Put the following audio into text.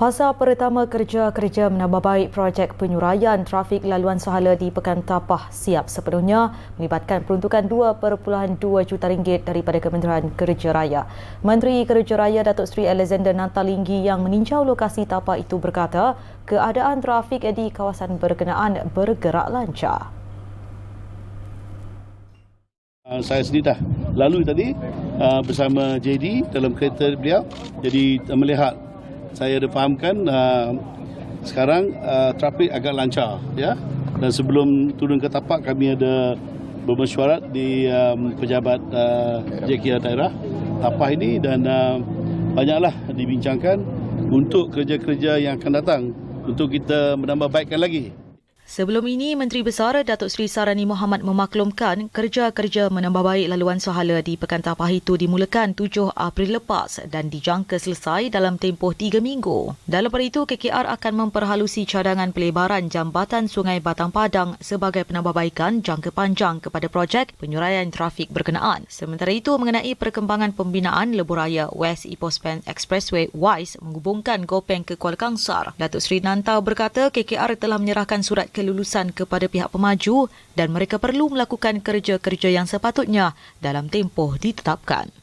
Fasa pertama kerja-kerja menambah baik projek penyuraian trafik laluan sahala di Pekan Tapah siap sepenuhnya melibatkan peruntukan 2.2 juta ringgit daripada Kementerian Kerja Raya. Menteri Kerja Raya Datuk Seri Alexander Natalinggi yang meninjau lokasi Tapah itu berkata keadaan trafik di kawasan berkenaan bergerak lancar. Uh, saya sendiri dah lalu tadi uh, bersama JD dalam kereta beliau. Jadi uh, melihat saya ada fahamkan uh, sekarang uh, trafik agak lancar ya. Dan sebelum turun ke tapak kami ada bermesyuarat di um, pejabat uh, JKR daerah Tapah ini dan uh, banyaklah dibincangkan untuk kerja-kerja yang akan datang untuk kita menambah baikkan lagi. Sebelum ini, Menteri Besar Datuk Seri Sarani Muhammad memaklumkan kerja-kerja menambah baik laluan sahala di Pekan Tapah itu dimulakan 7 April lepas dan dijangka selesai dalam tempoh 3 minggu. Dalam pada itu, KKR akan memperhalusi cadangan pelebaran jambatan Sungai Batang Padang sebagai penambahbaikan jangka panjang kepada projek penyuraian trafik berkenaan. Sementara itu, mengenai perkembangan pembinaan Leburaya West Ipoh Span Expressway WISE menghubungkan Gopeng ke Kuala Kangsar, Datuk Seri Nantau berkata KKR telah menyerahkan surat kelulusan kepada pihak pemaju dan mereka perlu melakukan kerja-kerja yang sepatutnya dalam tempoh ditetapkan.